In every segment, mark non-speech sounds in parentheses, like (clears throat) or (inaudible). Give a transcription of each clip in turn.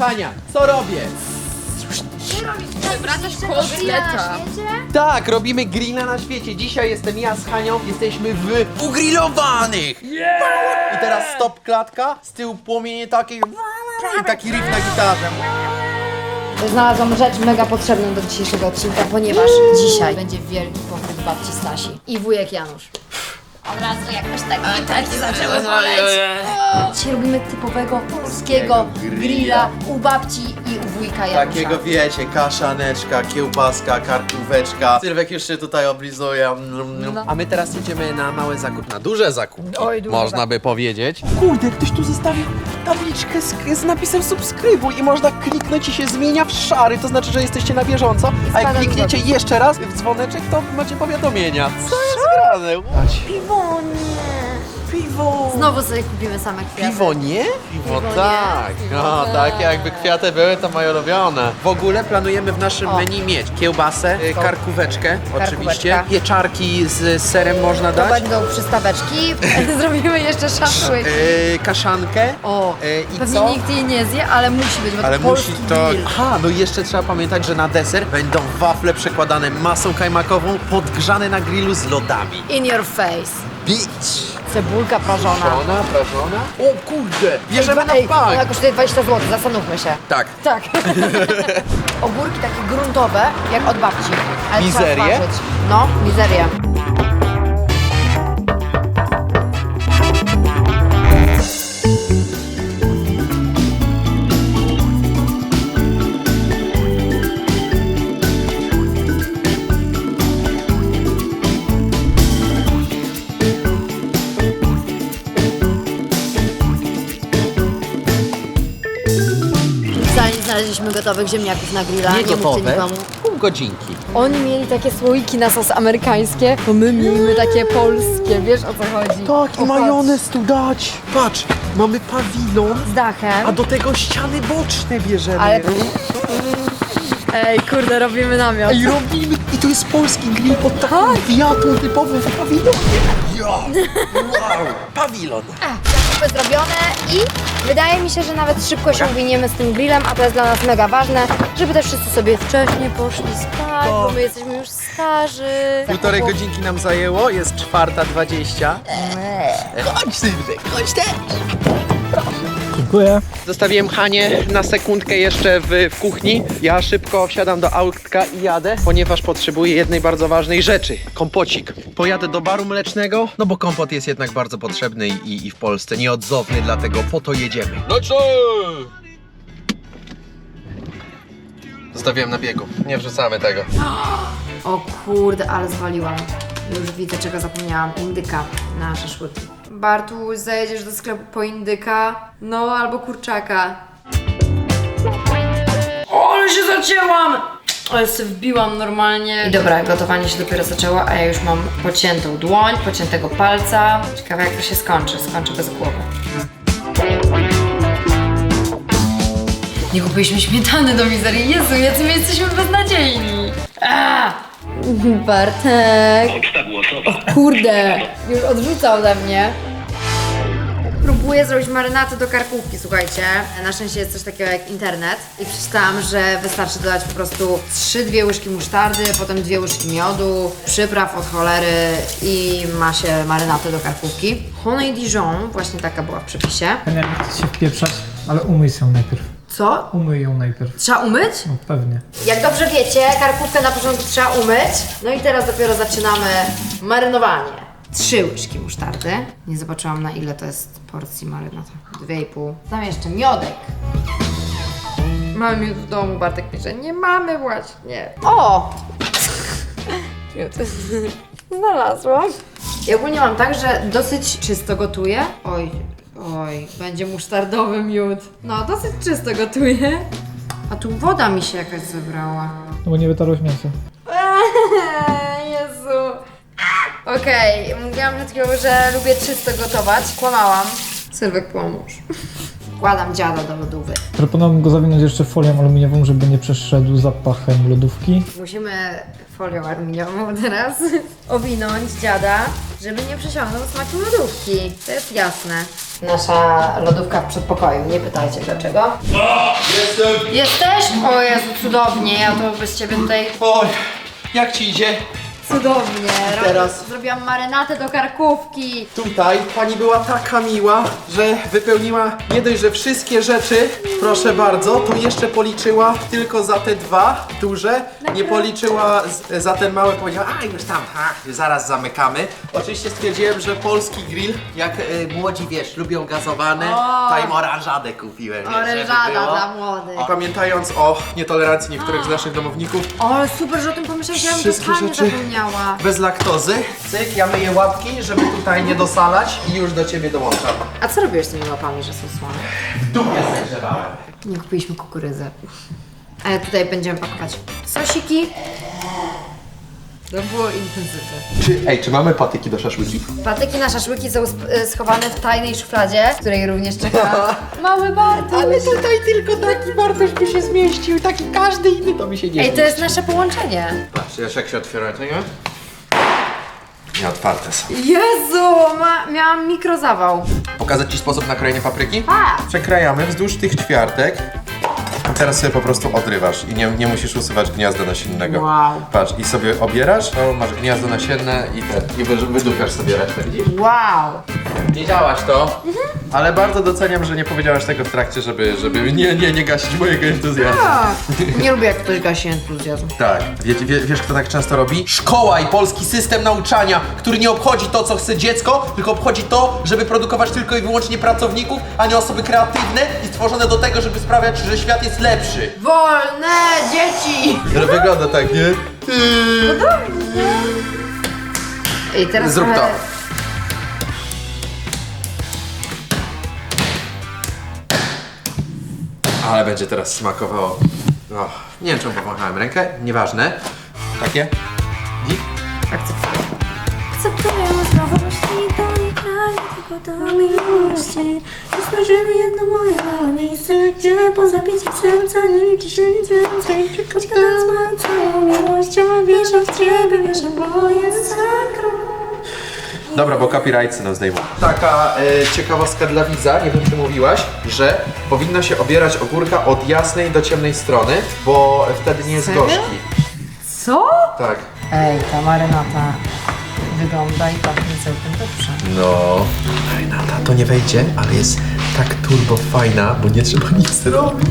Hania, co robię? Wracasz kotleta. Tak, robimy grilla na świecie. Dzisiaj jestem ja z Hanią, jesteśmy w ugrillowanych. I teraz stop klatka, z tyłu płomienie takie i taki riff na gitarze. Znalazłam rzecz mega potrzebną do dzisiejszego odcinka, ponieważ dzisiaj będzie wielki pochód babci Stasi i wujek Janusz. Od razu jakoś tak taki zaczęły boleć. Dzisiaj robimy typowego polskiego grilla u babci i u wujka Janusza. Takiego wiecie, kaszaneczka, kiełbaska, karkóweczka. Sylwek już się tutaj oblizuje. Mm, A my teraz jedziemy na mały zakup, na duże zakupy. Oj, duże Można by powiedzieć. Kurde, ktoś tu zostawił tabliczkę z, z napisem subskrybuj i można kliknąć i się zmienia w szary, to znaczy, że jesteście na bieżąco. A jak Spada klikniecie jeszcze raz w dzwoneczek, to macie powiadomienia. Co grane? Piwo nie. Piwo! Znowu sobie kupimy same kwiaty. Piwo nie? Piwo, nie, tak. piwo no, tak. takie jakby kwiaty były, to moje ulubione. W ogóle planujemy w naszym O. menu mieć kiełbasę, y, To. karkóweczkę oczywiście, Karkóweczka. pieczarki z serem można To dać, będą przystaweczki. (laughs) (laughs) Zrobimy jeszcze szaszłyk. y, kaszankę O, y, i pewnie co? nikt jej nie zje, ale musi być, bo Ale to musi polski to... grill. Aha, no i jeszcze trzeba pamiętać, że na deser będą wafle przekładane masą kajmakową, podgrzane na grillu z lodami. In your face. Bitch! Cebulka prażona. Prażona, prażona. O kurde! Bierzemy na Ej, bank! Ona kosztuje 20 zł, zastanówmy się. Tak. Tak. (laughs) Ogórki takie gruntowe, jak od babci. Ale trzeba smażyć. No, mizerię. Znaleźliśmy gotowych ziemniaków na grilla. Nie mówcie gotowe, nikomu. pół godzinki. Oni mieli takie słoiki na sos amerykańskie, to my mielimy takie polskie, wiesz o co chodzi? Tak, O, i majonez tu dać. Patrz, mamy pawilon, patrz, Z dachem. a do tego ściany boczne bierzemy. Ale- Ej, kurde, robimy namiot. I robimy, i to jest polski grill pod taką Tak. wiatą typową w pawilonie. Ja, wow, pawilon. Zakupy zrobione i wydaje mi się, że nawet szybko się uwiniemy z tym grillem, a to jest dla nas mega ważne, żeby też wszyscy sobie wcześniej poszli spać, bo my jesteśmy już starzy. Półtorej godzinki nam zajęło, jest czwarta dwadzieścia. Chodź Sylwek, chodź też. Dziękuję. Zostawiłem Hanię na sekundkę jeszcze w, w kuchni. Ja szybko wsiadam do autka i jadę, ponieważ potrzebuję jednej bardzo ważnej rzeczy. Kompocik. Pojadę do baru mlecznego, no bo kompot jest jednak bardzo potrzebny i, i w Polsce nieodzowny, dlatego po to jedziemy. Zostawiłem na biegu. Nie wrzucamy tego. O kurde, ale zwaliłam. Już widzę, czego zapomniałam. Indyka na szaszłyki. Bartuś, zajedziesz do sklepu po indyka? No, albo kurczaka. O, ale się zacięłam! Ale się wbiłam normalnie. I dobra, gotowanie się dopiero zaczęło, a ja już mam pociętą dłoń, pociętego palca. Ciekawe jak to się skończy. Skończę bez głowy. Nie kupiliśmy śmietany do mizerii. Jezu, jacy my jesteśmy beznadziejni. A! Bartek. O kurde, już odrzuca ode mnie. Próbuję zrobić marynatę do karkówki, słuchajcie. Na szczęście jest coś takiego jak internet. I przeczytałam, że wystarczy dodać po prostu 3-2 łyżki musztardy, potem 2 łyżki miodu, przypraw od cholery i ma się marynatę do karkówki. Honey Dijon, właśnie taka była w przepisie. Ja nie chcę się wpieprzać, ale umyj ją najpierw. Co? Umyj ją najpierw. Trzeba umyć? No pewnie. Jak dobrze wiecie, karkówkę na początku trzeba umyć. No i teraz dopiero zaczynamy marynowanie. Trzy łyżki musztardy. Nie zobaczyłam na ile to jest porcji marynata. Dwie i pół. Tam jeszcze miodek. Mamy miód w domu, Bartek pisze. Nie mamy właśnie. O! Miód. (laughs) Znalazłam. I ogólnie mam tak, że dosyć czysto gotuję. Oj, oj, będzie musztardowy miód. No, dosyć czysto gotuję. A tu woda mi się jakaś zebrała. No bo nie wytarłeś mięsa. Okej, mówiłam przed chwilą, że lubię czysto gotować. Kłamałam. Sylwek, pomóż. Wkładam dziada do lodówy. Proponowałbym go zawinąć jeszcze folią aluminiową, żeby nie przeszedł zapachem lodówki. Musimy folią aluminiową teraz (laughs) owinąć dziada, żeby nie przesiągnął smaku lodówki. To jest jasne. nasza lodówka w przedpokoju. Nie pytajcie dlaczego. Jestem! Jesteś? O Jezu, cudownie. Ja to bez ciebie tutaj Oj, jak ci idzie? Cudownie. Teraz. Zrobiłam marynatę do karkówki. Tutaj pani była taka miła, że wypełniła nie dość, że wszystkie rzeczy, proszę bardzo, to jeszcze policzyła tylko za te dwa duże, nie policzyła z, za ten mały, powiedziała, a już tam, ha, zaraz zamykamy. Oczywiście stwierdziłem, że polski grill, jak y, młodzi wiesz, lubią gazowane, O! to im oranżadę kupiłem. żeby Orężada było. dla młodych. I pamiętając o nietolerancji niektórych z naszych domowników, O, ale super, że o tym pomyślałeś. Ja bym Wszystkie totalnie rzeczy. zapomniała. Bez laktozy, cyk, ja myję łapki, żeby tutaj nie dosalać i już do ciebie dołączam. A co robiłeś z tymi łapami, że są słone? Tu mnie zagrzewałem. Nie kupiliśmy kukurydzy. A tutaj będziemy pakować sosiki. To było intensywne. Czy, ej, czy mamy patyki do szaszłyki? Patyki na szaszłyki są sp- y, schowane w tajnej szufladzie, w której również czeka (laughs) mały Bartuś. Ale tutaj tylko taki Bartoś by się zmieścił, taki każdy inny to mi się nie Ej, to jest nasze połączenie. Patrz, wiesz jak się otwiera tego? Nie otwarte są. Jezu, ma, miałam mikrozawał. Pokazać Ci sposób na krojenie papryki? A! Przekrajamy wzdłuż tych ćwiartek. Teraz sobie po prostu odrywasz i nie, nie musisz usuwać gniazda nasiennego. Wow. Patrz, i sobie obierasz, to masz gniazdo nasienne i, te, i wy- sobie resztę, widzisz? Wow. Wiedziałaś to, ale bardzo doceniam, że nie powiedziałaś tego w trakcie, żeby, żeby nie, nie, nie gasić mojego entuzjazmu. A, nie lubię jak ktoś gasi entuzjazm. Tak. Wie, wie, wiesz, kto tak często robi? Szkoła i polski system nauczania, który nie obchodzi to, co chce dziecko, tylko obchodzi to, żeby produkować tylko i wyłącznie pracowników, a nie osoby kreatywne i stworzone do tego, żeby sprawiać, że świat jest lepszy. Wolne dzieci! To wygląda tak, nie? I teraz Zrób to. trochę- Ale będzie teraz smakowało. Och, nie wiem, czemu pomachałem rękę, nieważne. Takie? I? Akceptuję. Akceptuję tylko do miłości. Jedno moje miejsce, gdzie serca nie liczy się nic więcej. Każdy ma całą wierzę w Ciebie, wierzę, jest sakrum. Dobra, bo copyrights nam zdejmą. Taka e, ciekawostka dla widza, nie wiem czy mówiłaś, że powinno się obierać ogórka od jasnej do ciemnej strony, bo wtedy nie jest Serio? gorzki. Co? Tak. Ej, ta marynata wygląda i pachnie całkiem dobrze. No. Renata to nie wejdzie, ale jest tak turbo fajna, bo nie trzeba nic robić.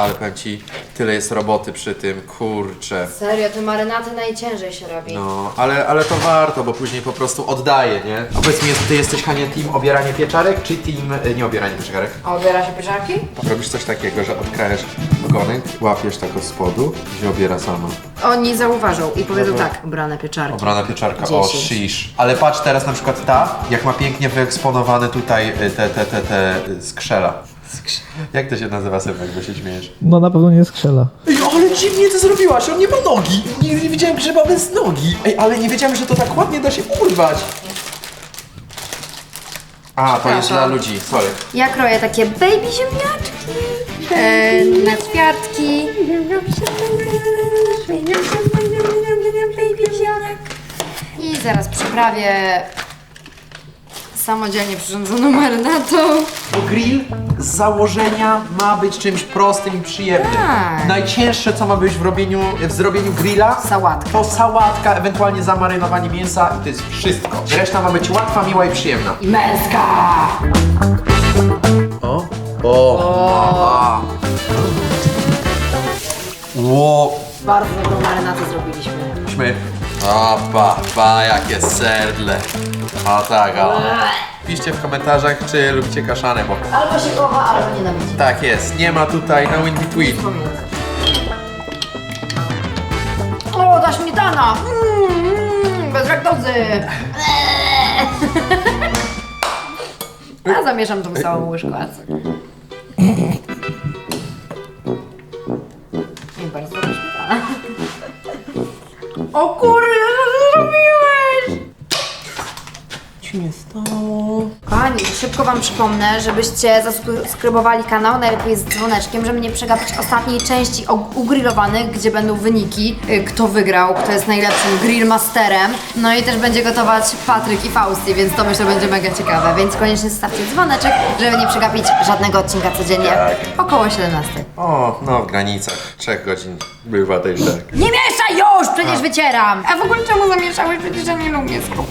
Ale powiem ci, tyle jest roboty przy tym, kurczę. Serio, te marynaty najciężej się robi. No, ale, ale to warto, bo później po prostu oddaje, nie? A powiedz mi, ty jesteś Hania team obieranie pieczarek, czy team e, nie obieranie pieczarek? A obiera się pieczarki? Robisz coś takiego, że odkrajasz ogonek, łapiesz tak od spodu i się obiera sama. Oni zauważą i powiedzą tak, ubrane pieczarki. Obrana pieczarka, o Dziesięć. shish. Ale patrz teraz na przykład ta, jak ma pięknie wyeksponowane tutaj y, te, te, te, te y, skrzela. Jak to się nazywa Symek, bo się śmiejesz? No na pewno nie skrzela. Ej, ale dziwnie to zrobiłaś, on nie ma nogi. Nigdy nie widziałem grzyba bez nogi. Ej, ale nie wiedziałem, że to tak ładnie da się urwać. A, to jest dla ludzi, sorry. Ja kroję takie baby ziemniaczki e, na kwiatki. I zaraz przyprawię samodzielnie przyrządzoną marynatą. Bo grill z założenia ma być czymś prostym i przyjemnym. Tak. Najcięższe, co ma być w robieniu, w zrobieniu grilla, Sałatka. to sałatka, ewentualnie zamarynowanie mięsa i to jest wszystko. Reszta ma być łatwa, miła i przyjemna. I męska! O, o, Ło, Bardzo dobrą marynatę zrobiliśmy. Myśmy. O, pa, pa, jakie serdle. O tak, o. Piszcie w komentarzach, czy lubicie kaszanę, bo Albo się kocha, albo nienawidzi. tak jest, nie ma tutaj no in between. O, ta śmietana! Mm, bez laktozy! (laughs) Ja zamieszam tą całą łyżką actu. I bardzo śmietana. O kurde, co ty zrobiłeś? Ci nie stało. Kochani, szybko Wam przypomnę, żebyście zasubskrybowali kanał, najlepiej z dzwoneczkiem, żeby nie przegapić ostatniej części ugrillowanych, gdzie będą wyniki, y, kto wygrał, kto jest najlepszym grillmasterem. No i też będzie gotować Patryk i Fausti, więc to myślę będzie mega ciekawe, więc koniecznie zostawcie dzwoneczek, żeby nie przegapić żadnego odcinka codziennie około 17. O, no w granicach. Trzech godzin bywa też tak. Nie mieszaj już! Przecież wycieram! A w ogóle czemu zamieszałeś? Przecież ja nie lubię skrupy.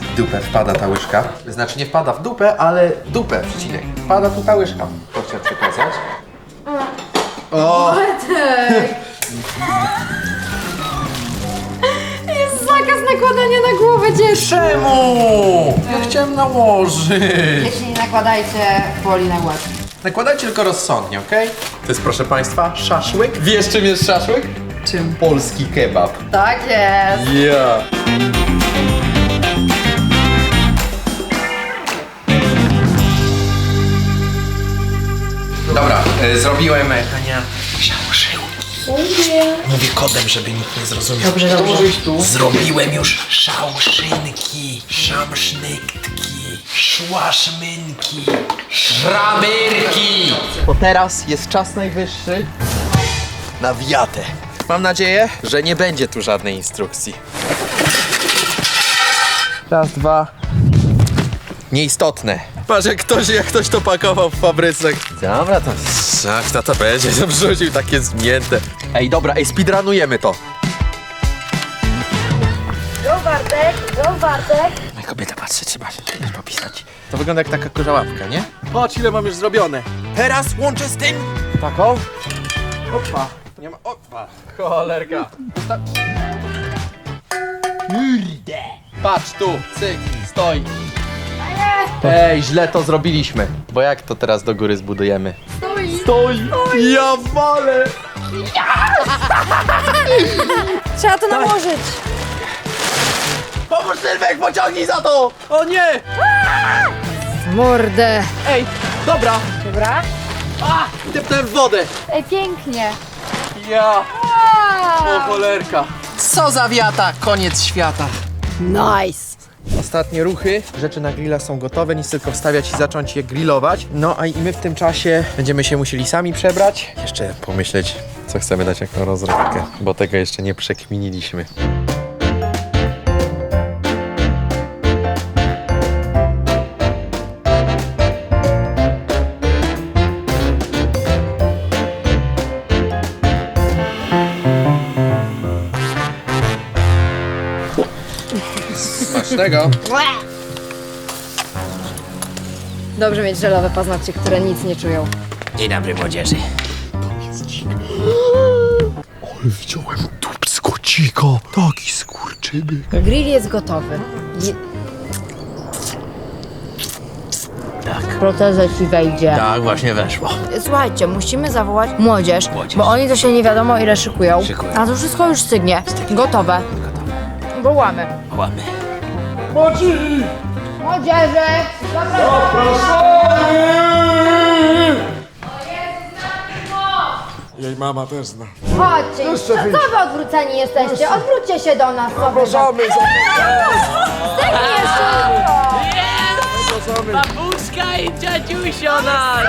W dupę wpada ta łyżka. Znaczy nie wpada w dupę, ale w dupę przecinek. Wpada tu ta łyżka. To chcę przekazać. O! Jest zakaz nakładania na głowę dzieci. Czemu? Ja chciałem nałożyć. Jeśli nie nakładajcie boli na łeb. Nakładajcie tylko rozsądnie, okej? To jest proszę Państwa szaszłyk. Wiesz czym jest szaszłyk? Czym? Polski kebab. Tak jest. Ja. Dobra, y, zrobiłem Hania szałszyłki. Mówię kodem, żeby nikt nie zrozumiał. Dobrze, dobrze. Zrobiłem już szałszynki, szamsznyktki, szłaszmynki, szrabyrki. Bo teraz jest czas najwyższy na wiatę. Mam nadzieję, że nie będzie tu żadnej instrukcji. Raz, dwa. Nieistotne. Patrz jak ktoś, jak ktoś to pakował w fabryce. Dobra, to... Ach, to to będzie, to wrzucił takie zmięte. Ej, dobra, ej, speedrunujemy to. Moja kobieta patrzy, trzeba się też popisać. To wygląda jak taka kurza łapka, nie? Patrz ile mam już zrobione. Teraz łączę z tym. Taką. Opa. Nie ma. Opa. Cholerka. Usta- Kurde. Patrz tu, cyk, stoi. Ej, źle to zrobiliśmy. Bo jak to teraz do góry zbudujemy? Stoi. Stoi. Ja walę. Trzeba to nałożyć. Pomóż Sylwek, pociągnij za to! O nie! Mordę. Ej, dobra. Dobra. A, tepnąłem w wodę. Ej, pięknie. Ja. O cholerka. Co za wiata, koniec świata. Nice. Ostatnie ruchy, rzeczy na grilla są gotowe, nic tylko wstawiać i zacząć je grillować. No a i my w tym czasie będziemy się musieli sami przebrać. Jeszcze pomyśleć, co chcemy dać jako rozrywkę, bo tego jeszcze nie przekminiliśmy. Smacznego. Dobrze mieć żelowe paznokcie, które nic nie czują. Dzień dobry młodzieży. Ale wziąłem dupskocika. Taki skurczyby. Grill jest gotowy. Je... Tak. Protezę ci wejdzie. Tak, właśnie weszło. Słuchajcie, musimy zawołać młodzież, bo oni to się nie wiadomo ile szykują. Szykują. A to wszystko już stygnie. Gotowe. Wołamy. Łamy. Młodzieży! Jej mama też zna. Chodźcie, co, co wy odwróceni jesteście? Odwróćcie się do nas. Zapraszamy, Stygnie jeszcze! Babuszka i dziadziusio nas!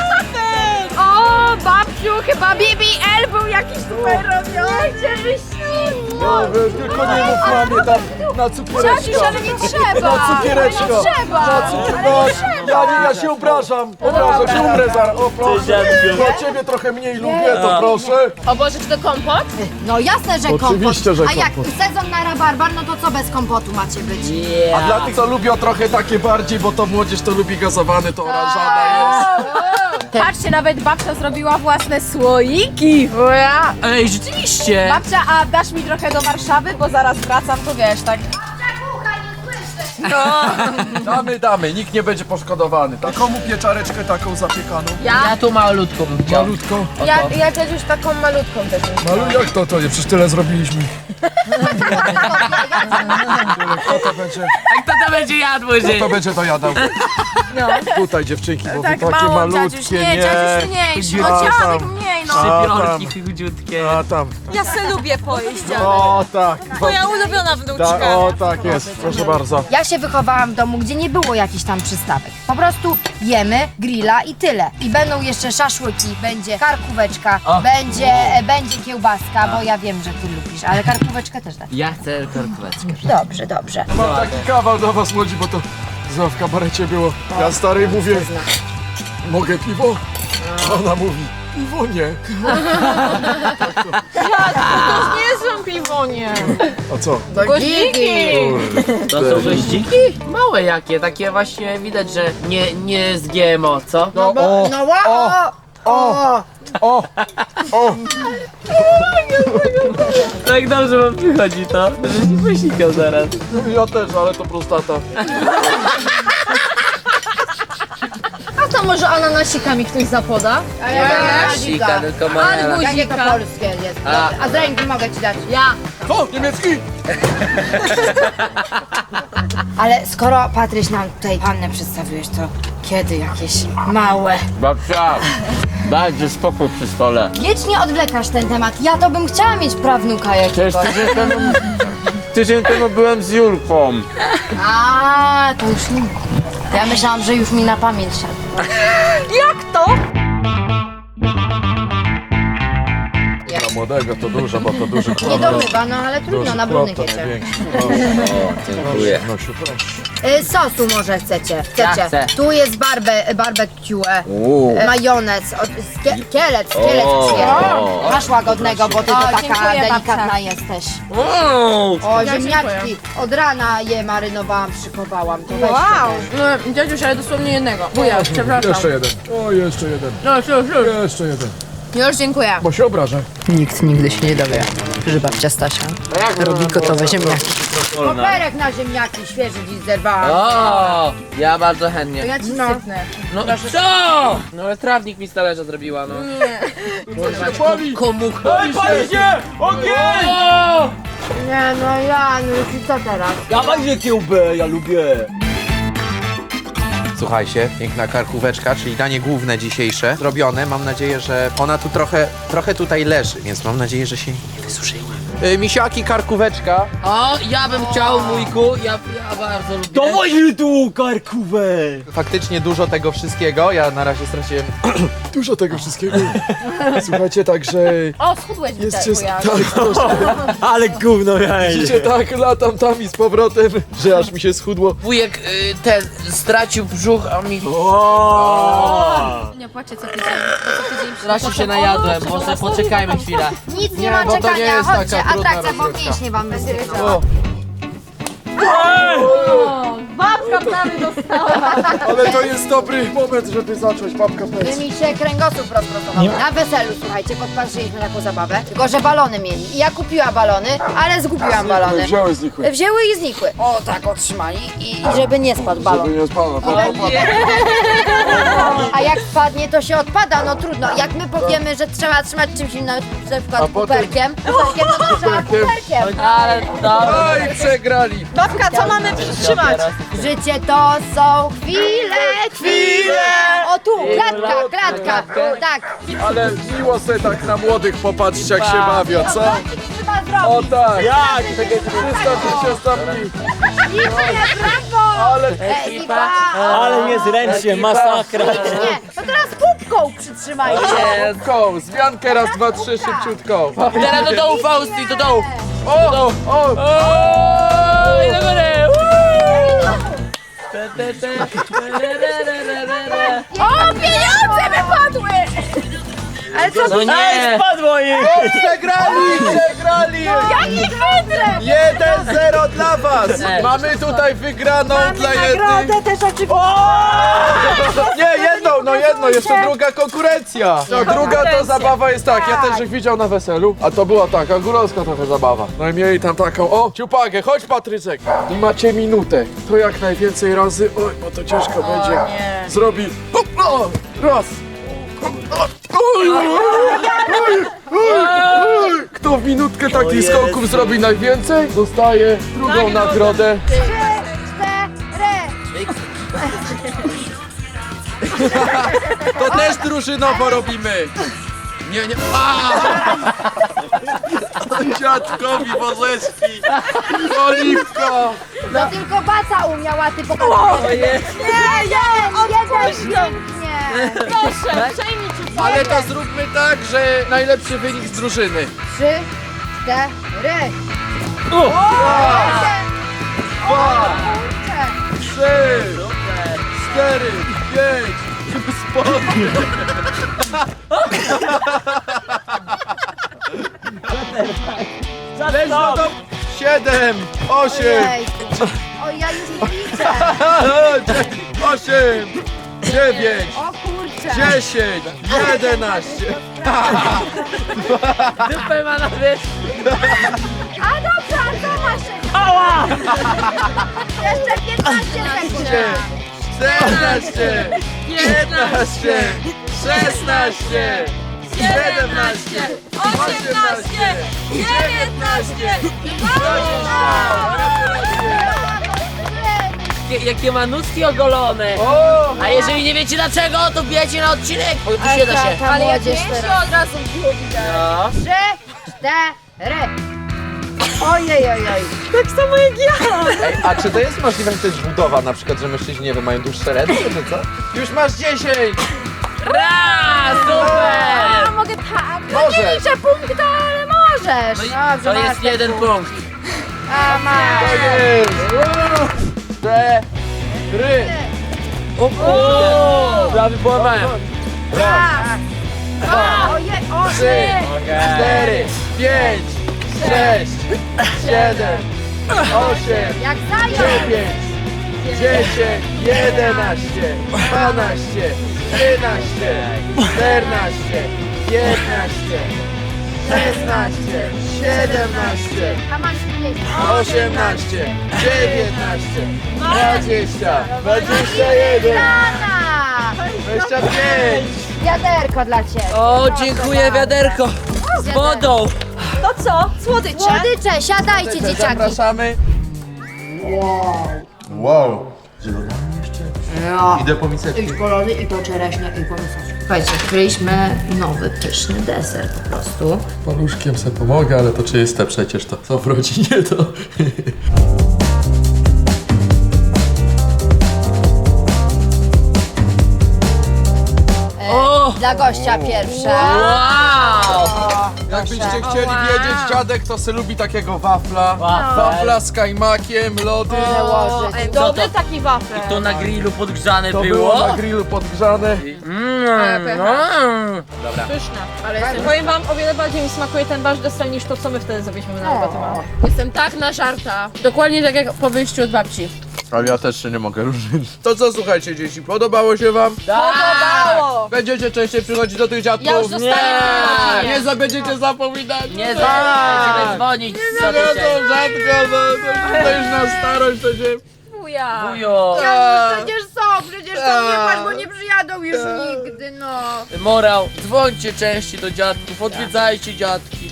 Babciu, chyba BBL był jakiś tutaj robiony. zapraszamy. Tylko nie mów mamie tam na cukiereczka. Dziadziuś, ale nie trzeba. Na. Ale nie trzeba. Na cukier... no, ja, nie, ja się obrażam. Obrażam się, umrę zaraz. O proszę. Dla ciebie trochę mniej lubię, to proszę. O Boże, czy to kompot? No jasne, że kompot. Oczywiście, że A jak kompot. sezon na rabarbar, no to co bez kompotu macie być? A dla tych, co lubią trochę takie bardziej, bo to młodzież to lubi gazowany, to oranżada jest. Patrzcie, nawet babcia zrobiła własne słoiki. Ej, rzeczywiście! Babcia, a dasz mi trochę do Warszawy, bo zaraz wracam, to wiesz, tak. Damy, damy, nikt nie będzie poszkodowany. Tak, komu pieczareczkę taką zapiekaną? Ja tu malutko bym chciał. Ja, ja też już taką malutką też. Malu, jak to to jest? Przecież tyle zrobiliśmy. Kto to będzie, Kto to będzie jadł, kto to będzie to jadał? Tutaj dziewczynki, bo wy Tak takie malutkie, dziadziuś, nie, dziadziuś mniejszy. Ja O, dziadek tam. mniej, Szczypiorki chudziutkie. A tam. Ja se lubię pojeść, ale... O tak. Moja ulubiona wnuczka. Ta, o tak jest, proszę bardzo. Ja się wychowałam w domu, gdzie nie było jakichś tam przystawek. Po prostu jemy, grilla i tyle. I będą jeszcze szaszłyki, będzie karkóweczka, będzie, e, będzie kiełbaska, bo ja wiem, że ty lubisz, ale karkóweczkę też tak. Ja chcę korkóweczkę. Dobrze, dobrze. Mam taki kawał dla was młodzi, bo to znowu w kabarecie było. Ja starej mówię, mogę piwo? A Ona mówi, piwo nie. Nie są piwonie. A co? Goździki. To są goździki? Małe jakie, takie właśnie widać, że nie, nie z GMO, co? No, o, No wow! o, o, o. Tak dobrze wam wychodzi to, że się posikał zaraz. Ja też, ale to prostata. Może ananasikami ktoś zapoda? A ja Sika, tylko to polskie jest? A. A z ręki mogę ci dać. Ja. O, niemiecki! (laughs) Ale skoro Patryś nam tutaj pannę przedstawiłeś, to kiedy jakieś małe? Babcia, dajcie spokój przy stole. Wiecznie odwlekasz ten temat. Ja to bym chciała mieć prawnuka Przecież jakiegoś. tydzień temu, tydzień temu byłem z Julką. A, to już nie. Ja myślałam, że już mi na pamięć szedł. (laughs) Jak to? Na młodego to dużo, bo to duży Nie domywa, no ale trudno, na brudnych chłop, to jecie. największy. (laughs) Dziękuję. No się proszę. Y, sosu może chcecie. Chcecie. chcę. Tu jest barbe, barbecue, Uuu. e, majonez, o, skie, kielec, kielec O. Masz łagodnego, bo ty to O, taka dziękuję, delikatna babcia. jesteś. Uuu. O, ziemniaczki. Od rana je marynowałam, szykowałam. To weź Wow. sobie. No, dziadziuś, ale dosłownie jednego. Buja, przepraszam. Jeszcze jeden. O, jeszcze jeden. No, już, już. Jeszcze jeden. Już dziękuję. Bo się obrażę. Nikt nigdy się nie dowie, że babcia Stasia robi gotowe ziemniaki. Koperek na ziemniaki, świeży dziś zerwałam. O, ja bardzo chętnie. Ja ci sypnę. No co? No ale trawnik mi z talerza zrobiła, no. Pali! Komucha. Ej, pali się! Ogień! Nie no ja, no i co teraz? Dawajcie kiełbę, ja lubię. Słuchajcie, piękna karkóweczka, czyli danie główne dzisiejsze, zrobione. Mam nadzieję, że ona tu trochę, trochę tutaj leży, więc mam nadzieję, że się nie wysuszyła. Y, misiaki, karkóweczka. O, ja bym chciał, wujku, ja, ja bardzo lubię. Dawajcie tu karkówę. Faktycznie dużo tego wszystkiego. Ja na razie straciłem (clears throat) Dużo tego wszystkiego. Słuchajcie, także O, schudłeś jest widzę, się... Tak, troszkę. (laughs) Ale gówno miałeś. Widzicie, tak, latam tam i z powrotem, że aż mi się schudło. Wujek y, ten stracił brzuch, a mi... Nie płaczę co tydzień. Co tydzień Strasznie się najadłem, może poczekajmy chwilę. Nic nie, ma bo to nie czekania, jest chodźcie, trudna atrakcja, bo mięśnie wam wysypią. O, Babka prawie dostała. ale to jest dobry moment, żeby zacząć babka By plec. mi się kręgosłup rozprostował. Na weselu, słuchajcie, podpatrzyliśmy taką zabawę, tylko że balony mieli. I ja kupiła balony, ale zgubiłam balony. Wziąłeś znikły. Wzięły i znikły. O, tak otrzymali i żeby nie spadł balon. Żeby nie spadło. A jak spadnie, to się odpada, no trudno. Jak my powiemy, że trzeba trzymać czymś innym, na przykład potem- kuperkiem, kuperkiem, no to trzeba kuperkiem. Ale dobra. Oj, przegrali! Babka, co mamy przytrzymać? Życie to są chwile, chwile. O tu, klatka, klatka. Tak. Ale miło sobie tak na młodych popatrzeć, jak się bawią, co? Trzeba O zrobić. tak! Jak? 350 stopni! Ślicznie, brawo. Ale Ekipa. Ale niezręcznie, masakra. Nie, to teraz kubką przytrzymajcie. Szybko, zmiankę raz, dwa, trzy, szybciutko. Teraz do dołu, Fausti, do dołu. O, o, o, O, i do góry. Woo! Te, te, te. Re, Ale co No nie! Spadło im. przegrali, przegrali! Jaki wydrę! 1-0 dla was! Mamy tutaj wygraną dla jednych. też oczywiście. Nie, jedną, no jedno, jeszcze druga konkurencja. No druga to zabawa jest tak, ja też ich widział na weselu, a to była taka góralska trochę zabawa. No i mieli tam taką, o, ciupagę, chodź Patryczek. I macie minutę, to jak najwięcej razy, oj, bo to ciężko będzie. Zrobi, o, o, raz. O, oj, oj, oj, oj, oj. Kto w minutkę takich skoków zrobi najwięcej, dostaje drugą nagrodę. To też drużynowo robimy. Nie, nie. A! Dziadkowi Bozeski! Oliwka! No tylko baca umiała, ty pokazać. Nie, jeden, jeden, pięknie. Proszę, przejmij ci Ale to zróbmy tak, że najlepszy wynik z drużyny. Trzy, cztery. Dwa, trzy, cztery, pięć. Spodnie. Weź no to siedem, osiem, Ej. O, ja już widzę. (laughs) osiem, dziewięć, O kurczę. dziesięć, jedenaście. (laughs) Dupę ma na wierzch. A dobrze, a co masz? Ała! Jeszcze 15 sekund. 14, 15, 16, 17, 18, 19, Jakie, jakie ma nóżki ogolone. O! A jeżeli nie wiecie dlaczego, to wbijajcie na odcinek, bo tu się da się. Ale jak jeszcze od razu było widać. No. Trzy, cztery. Ojej, ojej. Ej, a czy to jest możliwe, że to jest budowa na przykład, że mężczyźni, nie wiem, mają dłuższe ręce, czy co? Już masz 10! Raz, super! A mogę tak. No Możesz. nie liczę punkta, ale możesz. No i Dobrze, to jest jeden punkt. A masz. jest! Cztery! O, prawie połamałem. Raz. Dwa. Ojej, o, Trzy! trzy. Cztery! Pięć! Sześć! Siedem! Osiem! Jak zając. dziewięć, dziesięć, jedenaście, dwanaście, trzynaście, czternaście, piętnaście, szesnaście, siedemnaście, A masz mniej. osiemnaście, dziewiętnaście, dwadzieścia, dwadzieścia jeden, Lana. dwadzieścia pięć. Wiaderko dla ciebie. O, dziękuję wiaderko. Z wodą. To co? Słodycze? Słodycze, siadajcie dzieciaki. Zapraszamy. Wow. Idę po miseczkę. I polony, i po czereśnie, i po miseczkę. Słuchajcie, odkryliśmy nowy, pyszny deser po prostu. Paluszkiem sobie pomogę, ale to czyste przecież to. Co w rodzinie (laughs) to... O, Dla gościa pierwsza. wow. Jakbyście chcieli wiedzieć, dziadek to se lubi takiego wafla. Wafel. Wafla z kajmakiem, lody. Dobry taki wafel. To na grillu podgrzane To było? było na grillu podgrzane. Mm, mm. Pyszne. Ale jestem, powiem wam, o wiele bardziej mi smakuje ten wasz deser niż to, co my wtedy zrobiliśmy na. Jestem tak na żarta. Dokładnie tak jak po wyjściu od babci. Ale ja też się nie mogę ruszyć. To co słuchajcie dzieci, podobało się wam? Podobało! Będziecie częściej przychodzić do tych dziadków? Ja już zostaję w tym Nie będziecie zapominać. Nie będziemy dzwonić co No to rzadko, no to, to już na starość to się... Wuja. Wujo. Przecież są, przecież są, nie patrz, bo nie przyjadą już nigdy, no. Morał, dzwońcie częściej do dziadków, odwiedzajcie dziadki.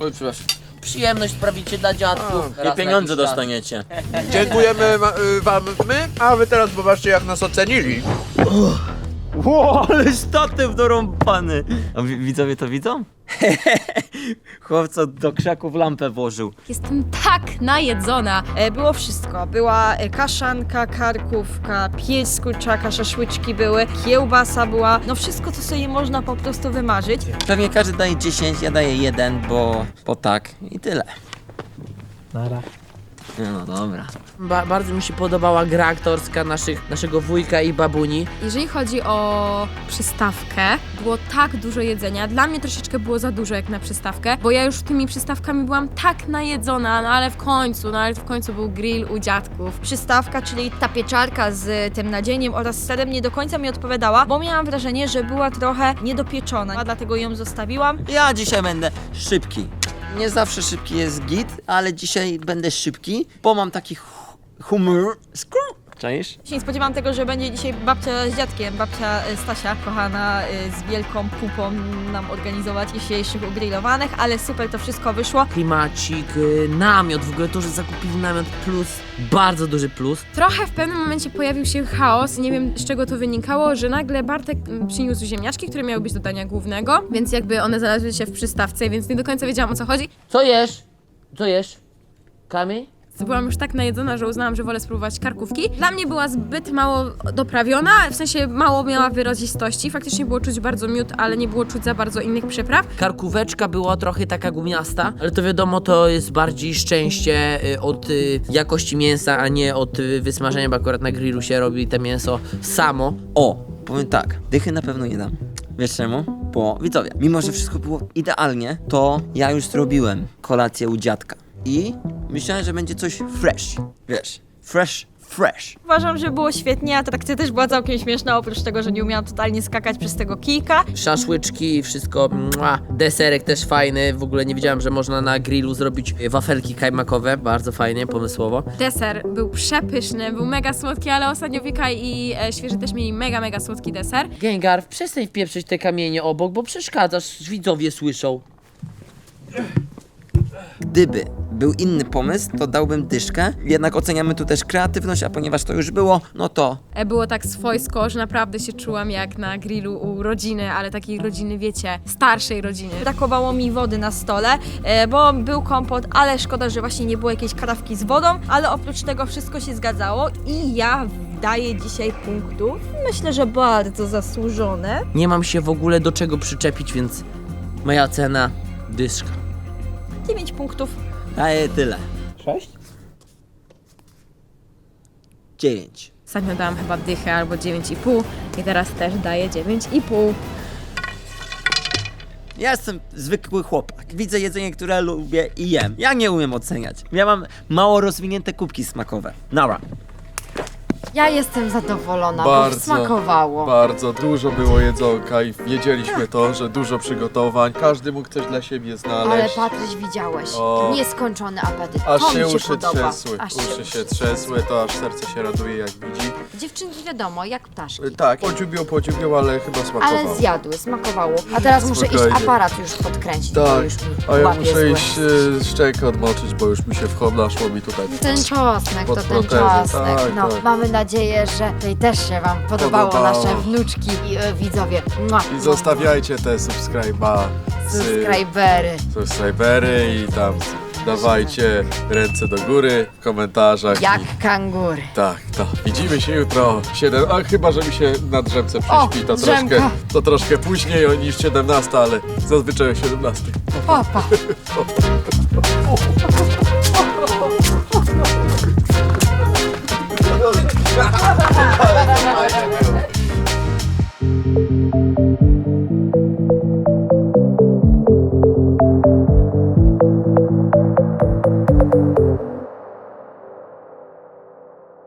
Oj, przepraszam. Przyjemność sprawicie dla dziadków. I pieniądze dostaniecie. Dziękujemy ma- y, wam my, a wy teraz popatrzcie jak nas ocenili. Ło, ale statyw dorąbany. A wi- widzowie to widzą? (laughs) Chłopco do krzaków lampę włożył. Jestem tak najedzona. E, Było wszystko. Była e, kaszanka, karkówka, pięć z kurczaka, szaszłyczki były, kiełbasa była, no wszystko, co sobie można po prostu wymarzyć. Pewnie każdy daje 10, ja daję 1, bo, bo tak i tyle. Nara. No dobra. Ba bardzo mi się podobała gra aktorska naszych, naszego wujka i babuni. Jeżeli chodzi o przystawkę, było tak dużo jedzenia. Dla mnie troszeczkę było za dużo jak na przystawkę, bo ja już tymi przystawkami byłam tak najedzona, no ale w końcu, no ale w końcu był grill u dziadków. Przystawka, czyli ta pieczarka z tym nadzieniem oraz serem nie do końca mi odpowiadała, bo miałam wrażenie, że była trochę niedopieczona, a dlatego ją zostawiłam. Ja dzisiaj będę szybki. Nie zawsze szybki jest git, ale dzisiaj będę szybki, bo mam taki hu- humor. Skrr. Czaisz? Się nie spodziewałam tego, że będzie dzisiaj babcia z dziadkiem, babcia y, Stasia, kochana, y, z wielką pupą nam organizować dzisiejszych ugrillowanych, ale super to wszystko wyszło. Klimacik, y, namiot, w ogóle to, że zakupili namiot plus, bardzo duży plus. Trochę w pewnym momencie pojawił się chaos, nie wiem z czego to wynikało, że nagle Bartek mm, przyniósł ziemniaczki, które miały być do dania głównego, więc jakby one znalazły się w przystawce, więc nie do końca wiedziałam o co chodzi. Co jesz? Co jesz? Kami? Byłam już tak najedzona, że uznałam, że wolę spróbować karkówki. Dla mnie była zbyt mało doprawiona, w sensie mało miała wyrazistości. Faktycznie było czuć bardzo miód, ale nie było czuć za bardzo innych przypraw. Karkóweczka była trochę taka gumiasta, ale to wiadomo, to jest bardziej szczęście y, od y, jakości mięsa, a nie od y, wysmażenia, bo akurat na grillu się robi te mięso samo. O, powiem tak, dychy na pewno nie dam. Wiesz czemu? Bo widzowie, mimo że wszystko było idealnie, to ja już zrobiłem kolację u dziadka. I myślałem, że będzie coś fresh. Wiesz, fresh, fresh. Uważam, że było świetnie, atrakcja też była całkiem śmieszna, oprócz tego, że nie umiałam totalnie skakać przez tego kijka. Szaszłyczki, wszystko, mua. deserek też fajny, w ogóle nie wiedziałem, że można na grillu zrobić wafelki kajmakowe, bardzo fajnie, pomysłowo. Deser był przepyszny, był mega słodki, ale ostatnio Wika i e, Świeży też mieli mega, mega słodki deser. Gengar, przestań wpieprzyć te kamienie obok, bo przeszkadzasz, widzowie słyszą. Gdyby był inny pomysł, to dałbym dyszkę. Jednak oceniamy tu też kreatywność, a ponieważ to już było, no to E, Było tak swojsko, że naprawdę się czułam jak na grillu u rodziny, ale takiej rodziny, wiecie, starszej rodziny. Brakowało mi wody na stole, e, bo był kompot, ale szkoda, że właśnie nie było jakiejś karawki z wodą, ale oprócz tego wszystko się zgadzało i ja daję dzisiaj punktów. Myślę, że bardzo zasłużone. Nie mam się w ogóle do czego przyczepić, więc moja cena dyszka. 9 punktów. daję tyle. Sześć? Dziewięć. Ostatnio dałam chyba dychę albo 9,5 i teraz też daję 9,5. Ja jestem zwykły chłopak. Widzę jedzenie, które lubię i jem. Ja nie umiem oceniać. Ja mam mało rozwinięte kubki smakowe. Nara. Ja jestem zadowolona, bo Bardzo, smakowało. Bardzo dużo było jedzonka i wiedzieliśmy to, że dużo przygotowań. Każdy mógł coś dla siebie Ale znaleźć. Patryś widziałeś, O. nieskończony apetyt. Aż to się mi się uszy podoba. trzęsły. Aż Uszy się trzęsły, to aż serce się raduje jak widzi. Dziewczynki wiadomo, jak ptaszki. Tak, podziubiał, podziubiał, ale chyba smakowało. Ale zjadły, smakowało. A teraz muszę iść Spokojnie. aparat już podkręcić, bo Tak, już a ja muszę złe. iść y, szczękę odmoczyć, bo już mi się wchodla szło mi tutaj. Ten czosnek, to ten czosnek. tak, no, tak. mamy nadzieję, że tutaj też się Wam podobało, Podobało. nasze wnuczki i e, widzowie. Mua, I zostawiajcie te subskryba, Subskrybery. subskrybery i tam dawajcie ręce do góry w komentarzach. Jak I, kangury. tak, tak. Widzimy się jutro 7, a chyba, że mi się na drzemce O, prześpi, to drzemka. troszkę, to troszkę później o- niż 17, ale zazwyczaj o 17. Papa. (laughs) Thank you.